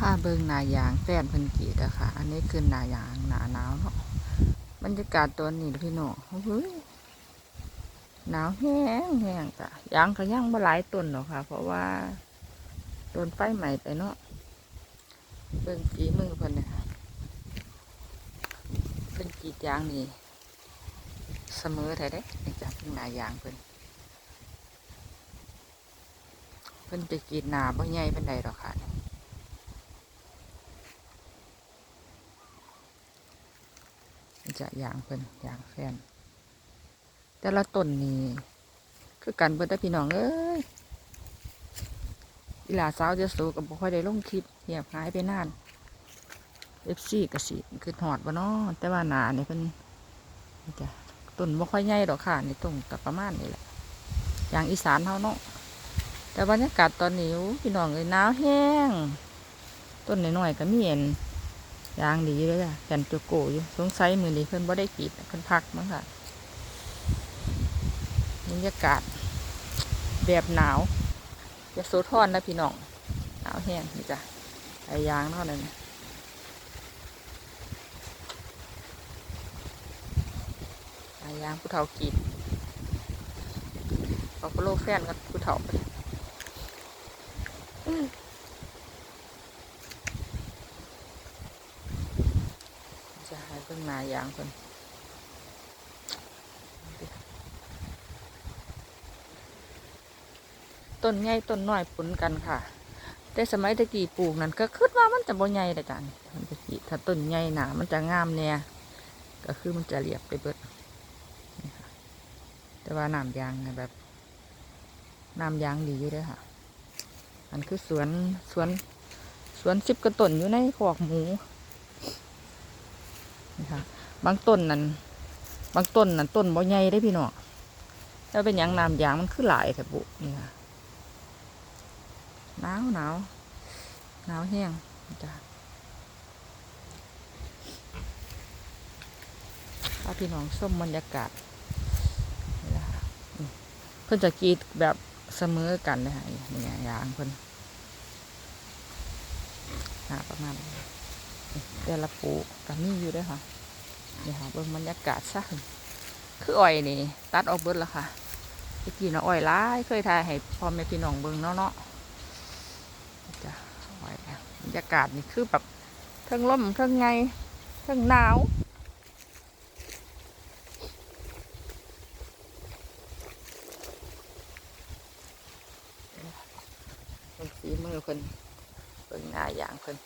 ผ้าเบิงหนายางแฟนเพิ่นกีดอะค่ะ อันนี้คือหนายางหนาหนาวเนาะ บรรยากาศตัวนี้เด้อพี่น้องเฮ้ยหนาวแห้งแห้งจ้ะยางก็ยังบ่หลายต้นหรอกค่ะ เพราะว่าโดนไฟไหม้ไปเนาะ เบิ่งฝีมือเพิ่นนี่ยเพิ่นกีดยางนี่เสมอแท้เด้นี่จ้ะเพิ่นหนายางเพิ่นเพิ่นไปกีดหนาบ่ใหญ่ปานใดหรอกค่ะ จะอย่างเพิ่นยางแฟน แต่ละต้นนี่คือกันเบิดแต่พี่น้องเอ้ยอีหลาสาวจะสูกับบ่ค่อยได้ลงคลิปเงียบหายไปนานเอฟซีกระสิคือหอดบ่เนาะแต่ว่าหนาเนี่ยเพิ่นจะต้นบ่ค่อยใหญ่ดอกค่ะในต้นกับประมาณนี้แหละ อย่างอีสานเฮาเนาะแต่บรรยากาศตอนนี้พี่น้องเอ้ยหนาวแห้ง ต้นน้อยๆก็มีเห็น ยางดีเลยอะแผ่นตัวโกอยู่สงสัยมือนี้เพิ่นบ่ได้กีดเพิ่นพักมั้งค่ะบรรยากาศแบบหนาวจะโซทอนนะพี่น้องหนาวแห้งนี่จ้ะไอยางเท่านั้นไอยางผู้เฒ่ากีดเอาโปโลแฟนกับผู้เฒ่าไป จะให้เพิ่งมายางคนต้นใหญ่ต้นน้อยปนกันค่ะ แต่สมัยตะกี้ปลูกนั่นก็คิดว่ามันจะบ่ใหญ่ละกันมันตะกี้ถ้าต้นใหญ่หนามันจะงามแน่ก็คือมันจะเรียบไปเบิดนี่ค่ะแต่ว่าน้ำยางแบบน้ำยางดีอยู่เด้วยค่ะมันคือสวนสวนสวนสิบกระต้นอยู่ในขอกหมู นี่ค่ะบางต้นนั้นบางต้นนั้นต้นบ่ใหญ่ได้พี่น้องแล้วเป็นยังน้ำยางมันคือหลายแต่บุนี่ค่ะหนาวหนาวหนาวแห้งจ้ะพาพี่น้องชมบรรยากาศนี่ล่ะค่ะอืมเพิ่นจะกรีดแบบเสมอกันเลยค่ะนี่ไงยางเพิ่นประมาณแต่ละปูก็มีอยู่ด้วยค่ะ นี่ค่ะเบิ่งบรรยากาศซะคืออ้อยนี่ ตัดออกเบิดแล้วค่ะตะกี้เนาะอ้อยหลายเคยถ่ายให้พ่อแม่พี่น้องเบิ่งเนาะเนาะจ้ะอ้อยบรรยากาศนี่คือแบบเทั้งลมเทั้งไงเทั้งหนาวสีมือเพิ่นเบิ่งหน้าอย่างเพิ่น